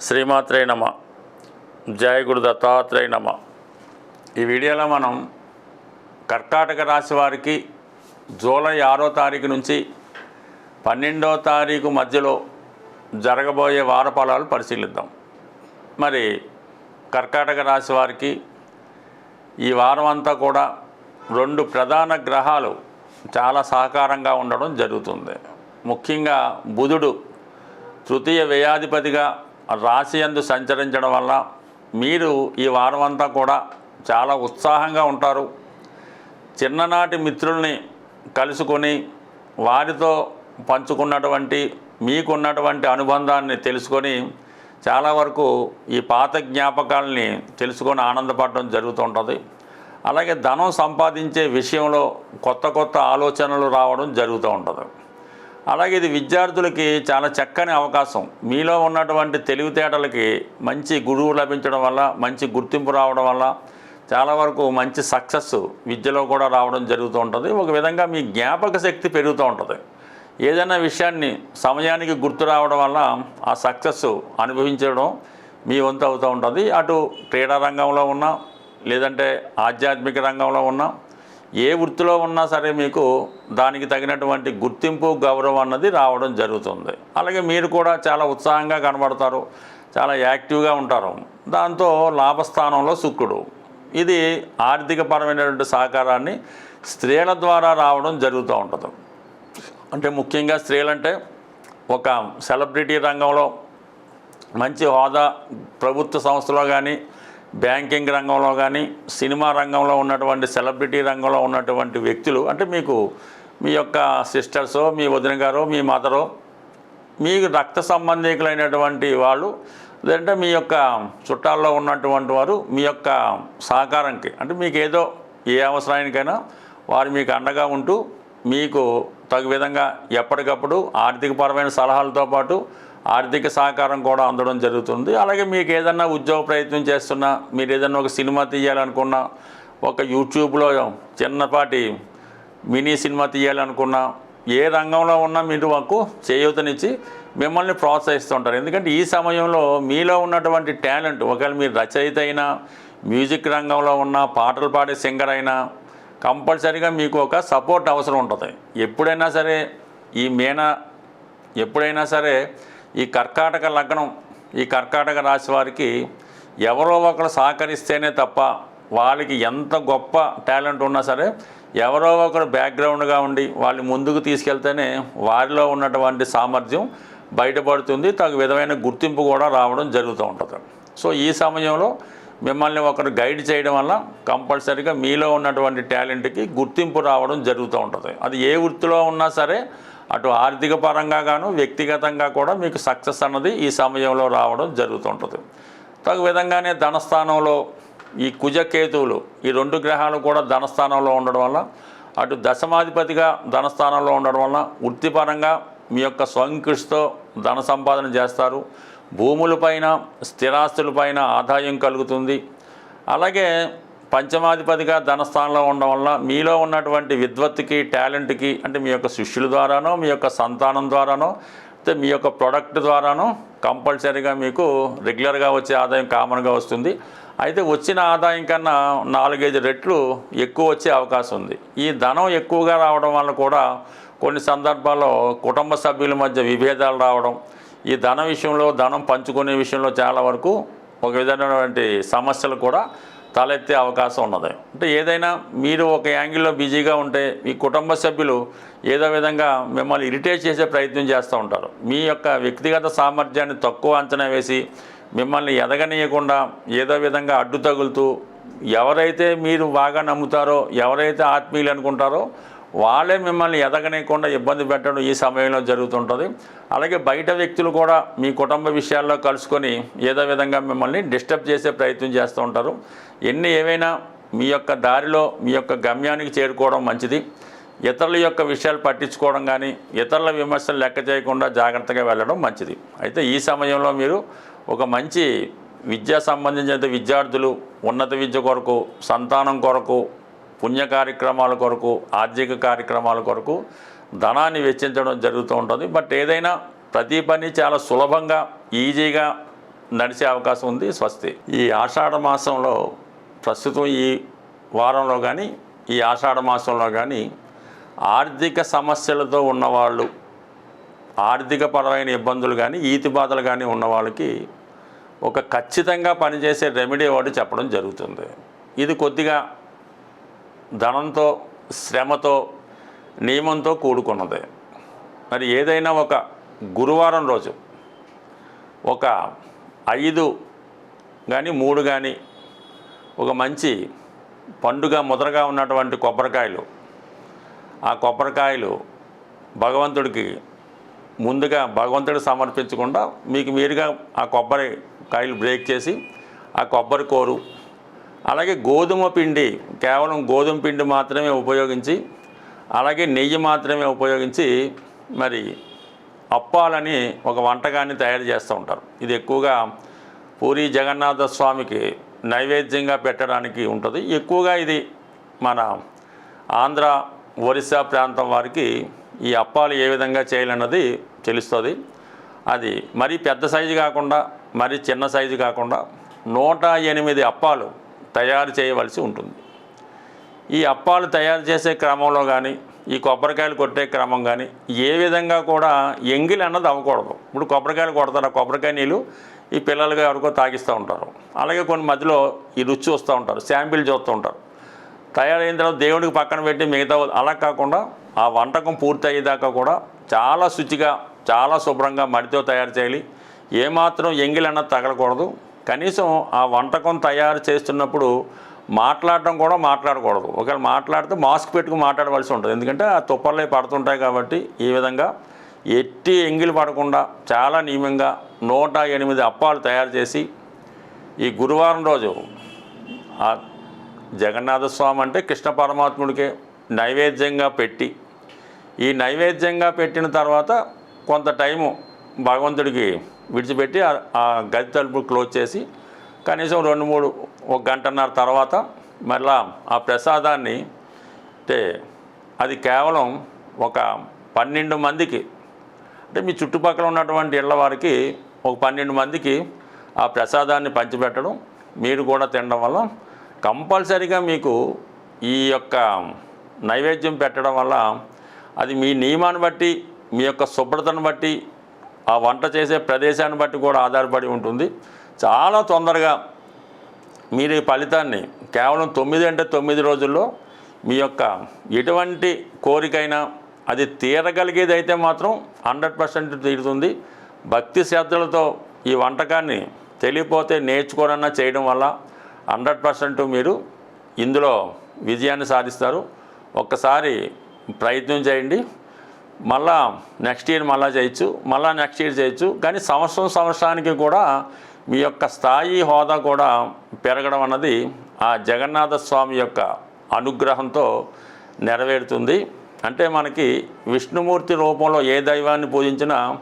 శ్రీమాత్రే నమ. జయ గురు దత్తాత్రేయ నమ. ఈ వీడియోలో మనం కర్కాటక రాశి వారికి జూలై ఆరో తారీఖు నుంచి పన్నెండో తారీఖు మధ్యలో జరగబోయే వార ఫలాలు పరిశీలిద్దాం. మరి కర్కాటక రాశి వారికి ఈ వారం అంతా కూడా రెండు ప్రధాన గ్రహాలు చాలా సహకారంగా ఉండడం జరుగుతుంది. ముఖ్యంగా బుధుడు తృతీయ వ్యయాధిపతిగా రాశి యందు సంచరించడం వల్ల మీరు ఈ వారం అంతా కూడా చాలా ఉత్సాహంగా ఉంటారు. చిన్ననాటి మిత్రుల్ని కలుసుకొని వారితో పంచుకున్నటువంటి మీకున్నటువంటి అనుబంధాన్ని తెలుసుకొని చాలా వరకు ఈ పాత జ్ఞాపకాలని తెలుసుకొని ఆనందపడడం జరుగుతుంటుంది. అలాగే ధనం సంపాదించే విషయంలో కొత్త కొత్త ఆలోచనలు రావడం జరుగుతూ ఉంటుంది. అలాగే ఇది విద్యార్థులకి చాలా చక్కని అవకాశం. మీలో ఉన్నటువంటి తెలివితేటలకి మంచి గురువు లభించడం వల్ల మంచి గుర్తింపు రావడం వల్ల చాలా వరకు మంచి సక్సెస్ విద్యలో కూడా రావడం జరుగుతూ ఉంటుంది. ఒక విధంగా మీ జ్ఞాపక శక్తి పెరుగుతూ ఉంటుంది. ఏదైనా విషయాన్ని సమయానికి గుర్తు రావడం వల్ల ఆ సక్సెస్ అనుభవించడం మీ వంతు అవుతూ ఉంటుంది. అటు క్రీడా రంగంలో ఉన్నా లేదంటే ఆధ్యాత్మిక రంగంలో ఉన్నా ఏ వృత్తిలో ఉన్నా సరే మీకు దానికి తగినటువంటి గుర్తింపు గౌరవం అన్నది రావడం జరుగుతుంది. అలాగే మీరు కూడా చాలా ఉత్సాహంగా కనబడతారు చాలా యాక్టివ్గా ఉంటారు. దాంతో లాభస్థానంలో శుక్రుడు. ఇది ఆర్థికపరమైనటువంటి సహకారాన్ని స్త్రీల ద్వారా రావడం జరుగుతూ ఉంటుంది. అంటే ముఖ్యంగా స్త్రీలంటే ఒక సెలబ్రిటీ రంగంలో మంచి హోదా ప్రభుత్వ సంస్థలో కానీ బ్యాంకింగ్ రంగంలో కానీ సినిమా రంగంలో ఉన్నటువంటి సెలబ్రిటీ రంగంలో ఉన్నటువంటి వ్యక్తులు అంటే మీకు మీ యొక్క సిస్టర్సో మీ వదిన గారో మీ మదరో మీకు రక్త సంబంధికులైనటువంటి వాళ్ళు లేదంటే మీ యొక్క చుట్టాల్లో ఉన్నటువంటి వారు మీ యొక్క సహకారంకి అంటే మీకు ఏదో ఏ అవసరానికైనా వారు మీకు అండగా ఉంటూ మీకు తగు విధంగా ఎప్పటికప్పుడు ఆర్థికపరమైన సలహాలతో పాటు ఆర్థిక సహకారం కూడా అందడం జరుగుతుంది. అలాగే మీకు ఏదన్నా ఉద్యోగ ప్రయత్నం చేస్తున్నా మీరు ఏదన్నా ఒక సినిమా తీయాలనుకున్నా ఒక యూట్యూబ్లో చిన్నపాటి మినీ సినిమా తీయాలనుకున్నా ఏ రంగంలో ఉన్నా మీరు మాకు చేయూతనిచ్చి మిమ్మల్ని ప్రోత్సహిస్తుంటారు ఎందుకంటే ఈ సమయంలో మీలో ఉన్నటువంటి టాలెంట్ ఒకవేళ మీరు రచయిత అయినా మ్యూజిక్ రంగంలో ఉన్న పాటలు పాడే సింగర్ అయినా కంపల్సరీగా మీకు ఒక సపోర్ట్ అవసరం ఉంటుంది. ఎప్పుడైనా సరే ఈ మీన ఎప్పుడైనా సరే ఈ కర్కాటక లగ్నం ఈ కర్కాటక రాశి వారికి ఎవరో ఒకరు సహకరిస్తేనే తప్ప వాళ్ళకి ఎంత గొప్ప టాలెంట్ ఉన్నా సరే ఎవరో ఒకరు బ్యాక్గ్రౌండ్గా ఉండి వాళ్ళు ముందుకు తీసుకెళ్తేనే వారిలో ఉన్నటువంటి సామర్థ్యం బయటపడుతుంది. తగు విధమైన గుర్తింపు కూడా రావడం జరుగుతూ ఉంటుంది. సో ఈ సమయంలో మిమ్మల్ని ఒకరు గైడ్ చేయడం వల్ల కంపల్సరీగా మీలో ఉన్నటువంటి టాలెంట్కి గుర్తింపు రావడం జరుగుతూ ఉంటుంది. అది ఏ వృత్తిలో ఉన్నా సరే అటు ఆర్థిక పరంగా గాను వ్యక్తిగతంగా కూడా మీకు సక్సెస్ అన్నది ఈ సమయంలో రావడం జరుగుతుంటుంది. తగు విధంగానే ధనస్థానంలో ఈ కుజకేతువులు ఈ రెండు గ్రహాలు కూడా ధనస్థానంలో ఉండడం వల్ల అటు దశమాధిపతిగా ధనస్థానంలో ఉండడం వల్ల వృత్తిపరంగా మీ యొక్క స్వంకృషితో ధన సంపాదన చేస్తారు. భూములపైన స్థిరాస్తులపైన ఆదాయం కలుగుతుంది. అలాగే పంచమాధిపతిగా ధనస్థానంలో ఉండడం వల్ల మీలో ఉన్నటువంటి విద్వత్తుకి టాలెంట్కి అంటే మీ యొక్క శిష్యుల ద్వారానో మీ యొక్క సంతానం ద్వారానో అయితే మీ యొక్క ప్రొడక్ట్ ద్వారానో కంపల్సరీగా మీకు రెగ్యులర్గా వచ్చే ఆదాయం కామన్గా వస్తుంది. అయితే వచ్చిన ఆదాయం కన్నా నాలుగైదు రెట్లు ఎక్కువ వచ్చే అవకాశం ఉంది. ఈ ధనం ఎక్కువగా రావడం వల్ల కూడా కొన్ని సందర్భాల్లో కుటుంబ సభ్యుల మధ్య విభేదాలు రావడం ఈ ధన విషయంలో ధనం పంచుకునే విషయంలో చాలా వరకు ఒక విధమైనటువంటి సమస్యలు కూడా తలెత్తే అవకాశం ఉన్నది. అంటే ఏదైనా మీరు ఒక యాంగిల్లో బిజీగా ఉంటే మీ కుటుంబ సభ్యులు ఏదో విధంగా మిమ్మల్ని ఇరిటేట్ చేసే ప్రయత్నం చేస్తూ ఉంటారు. మీ యొక్క వ్యక్తిగత సామర్థ్యాన్ని తక్కువ అంచనా వేసి మిమ్మల్ని ఎదగనీయకుండా ఏదో విధంగా అడ్డు తగులుతూ ఎవరైతే మీరు బాగా నమ్ముతారో ఎవరైతే ఆత్మీయులు అనుకుంటారో వాళ్ళే మిమ్మల్ని ఎదగనేయకుండా ఇబ్బంది పెట్టడం ఈ సమయంలో జరుగుతుంటుంది. అలాగే బయట వ్యక్తులు కూడా మీ కుటుంబ విషయాల్లో కలుసుకొని ఏదో విధంగా మిమ్మల్ని డిస్టర్బ్ చేసే ప్రయత్నం చేస్తూ ఉంటారు. ఎన్ని ఏవైనా మీ యొక్క దారిలో మీ యొక్క గమ్యానికి చేరుకోవడం మంచిది. ఇతరుల యొక్క విషయాలు పట్టించుకోవడం కానీ ఇతరుల విమర్శలు లెక్క చేయకుండా జాగ్రత్తగా వెళ్ళడం మంచిది. అయితే ఈ సమయంలో మీరు ఒక మంచి విద్యా సంబంధించిన విద్యార్థులు ఉన్నత విద్య కొరకు సంతానం కొరకు పుణ్య కార్యక్రమాల కొరకు ఆర్థిక కార్యక్రమాల కొరకు ధనాన్ని వెచ్చించడం జరుగుతూ ఉంటుంది. బట్ ఏదైనా ప్రతి పని చాలా సులభంగా ఈజీగా నడిచే అవకాశం ఉంది స్వస్తి. ఈ ఆషాఢ మాసంలో ప్రస్తుతం ఈ వారంలో కానీ ఈ ఆషాఢ మాసంలో కానీ ఆర్థిక సమస్యలతో ఉన్నవాళ్ళు ఆర్థిక పరమైన ఇబ్బందులు కానీ ఈతి బాధలు కానీ ఉన్న వాళ్ళకి ఒక ఖచ్చితంగా పనిచేసే రెమెడీ ఒకటి చెప్పడం జరుగుతుంది. ఇది కొద్దిగా ధనంతో శ్రమతో నియమంతో కూడుకున్నది. మరి ఏదైనా ఒక గురువారం రోజు ఒక ఐదు కానీ మూడు కానీ ఒక మంచి పండుగ ముద్రగా ఉన్నటువంటి కొబ్బరికాయలు ఆ కొబ్బరికాయలు భగవంతుడికి ముందుగా భగవంతుడికి సమర్పించకుండా మీకు మీరుగా ఆ కొబ్బరి కాయలు బ్రేక్ చేసి ఆ కొబ్బరి కోరు అలాగే గోధుమ పిండి కేవలం గోధుమ పిండి మాత్రమే ఉపయోగించి అలాగే నెయ్యి మాత్రమే ఉపయోగించి మరి అప్పాలని ఒక వంటకాన్ని తయారు చేస్తూ ఉంటారు. ఇది ఎక్కువగా పూరి జగన్నాథ స్వామికి నైవేద్యంగా పెట్టడానికి ఉంటుంది. ఎక్కువగా ఇది మన ఆంధ్ర ఒరిస్సా ప్రాంతం వారికి ఈ అప్పాలు ఏ విధంగా చేయాలన్నది తెలుస్తుంది. అది మరీ పెద్ద సైజు కాకుండా మరీ చిన్న సైజు కాకుండా నూట ఎనిమిది అప్పాలు తయారు చేయవలసి ఉంటుంది. ఈ అప్పాలు తయారు చేసే క్రమంలో కానీ ఈ కొబ్బరికాయలు కొట్టే క్రమం కానీ ఏ విధంగా కూడా ఎంగిలి అన్నది అవ్వకూడదు. ఇప్పుడు కొబ్బరికాయలు కొడతారు? ఆ కొబ్బరికాయ నీళ్ళు ఈ పిల్లలుగా ఎవరికో తాగిస్తూ ఉంటారు. అలాగే కొన్ని మధ్యలో ఈ రుచి చూస్తూ ఉంటారు. శాంపిల్ చూస్తూ ఉంటారు. తయారైన తర్వాత దేవుడికి పక్కన పెట్టి మిగతా అలా కాకుండా ఆ వంటకం పూర్తి అయ్యేదాకా కూడా చాలా శుచిగా చాలా శుభ్రంగా మడితో తయారు చేయాలి. ఏమాత్రం ఎంగిలి తగలకూడదు. కనీసం ఆ వంటకం తయారు చేస్తున్నప్పుడు మాట్లాడటం కూడా మాట్లాడకూడదు. ఒకవేళ మాట్లాడితే మాస్క్ పెట్టుకుని మాట్లాడవలసి ఉంటుంది. ఎందుకంటే ఆ తుప్పర్లే పడుతుంటాయి కాబట్టి ఈ విధంగా ఎట్టి ఎంగిలి పడకుండా చాలా నియమంగా నూట ఎనిమిది అప్పాలు తయారు చేసి ఈ గురువారం రోజు ఆ జగన్నాథస్వామి అంటే కృష్ణ పరమాత్ముడికే నైవేద్యంగా పెట్టి ఈ నైవేద్యంగా పెట్టిన తర్వాత కొంత టైము భగవంతుడికి విడిచిపెట్టి ఆ- గది తలుపు క్లోజ్ చేసి కనీసం రెండు మూడు ఒక గంటన్నర తర్వాత మరలా ఆ ప్రసాదాన్ని అంటే అది కేవలం ఒక పన్నెండు మందికి అంటే మీ చుట్టుపక్కల ఉన్నటువంటి ఇళ్ళ వారికి ఒక పన్నెండు మందికి ఆ ప్రసాదాన్ని పంచిపెట్టడం మీరు కూడా తినడం వల్ల కంపల్సరీగా మీకు ఈ యొక్క నైవేద్యం పెట్టడం వల్ల అది మీ నియమాన్ని బట్టి మీ యొక్క శుభ్రతను బట్టి ఆ వంట చేసే ప్రదేశాన్ని బట్టి కూడా ఆధారపడి ఉంటుంది. చాలా తొందరగా మీరు ఈ ఫలితాన్ని కేవలం తొమ్మిది అంటే తొమ్మిది రోజుల్లో మీ యొక్క ఎటువంటి కోరికైనా అది తీరగలిగేది అయితే మాత్రం హండ్రెడ్ పర్సెంట్ తీరుతుంది. భక్తి శ్రద్ధలతో ఈ వంటకాన్ని తెలియపోతే నేర్చుకోనన్నా చేయడం వల్ల హండ్రెడ్ పర్సెంట్ మీరు ఇందులో విజయాన్ని సాధిస్తారు. ఒక్కసారి ప్రయత్నం చేయండి. మళ్ళా నెక్స్ట్ ఇయర్ మళ్ళా చేయొచ్చు మళ్ళా నెక్స్ట్ ఇయర్ చేయొచ్చు. కానీ సంవత్సరం సంవత్సరానికి కూడా మీ యొక్క స్థాయి హోదా కూడా పెరగడం అన్నది ఆ జగన్నాథ స్వామి యొక్క అనుగ్రహంతో నెరవేరుతుంది. అంటే మనకి విష్ణుమూర్తి రూపంలో ఏ దైవాన్ని పూజించినా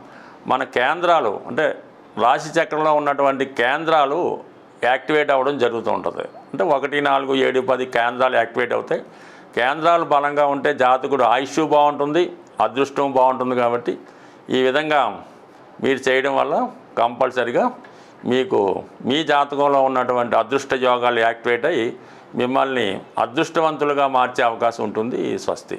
మన కేంద్రాలు అంటే రాశి చక్రంలో ఉన్నటువంటి కేంద్రాలు యాక్టివేట్ అవ్వడం జరుగుతూ ఉంటుంది. అంటే ఒకటి నాలుగు ఏడు పది కేంద్రాలు యాక్టివేట్ అవుతాయి. కేంద్రాలు బలంగా ఉంటే జాతకుడు ఆయుష్ బాగుంటుంది. అదృష్టం బాగుంటుంది కాబట్టి ఈ విధంగా మీరు చేయడం వల్ల కంపల్సరిగా మీకు మీ జాతకంలో ఉన్నటువంటి అదృష్ట యోగాలు యాక్టివేట్ అయ్యి మిమ్మల్ని అదృష్టవంతులుగా మార్చే అవకాశం ఉంటుంది స్వస్తి.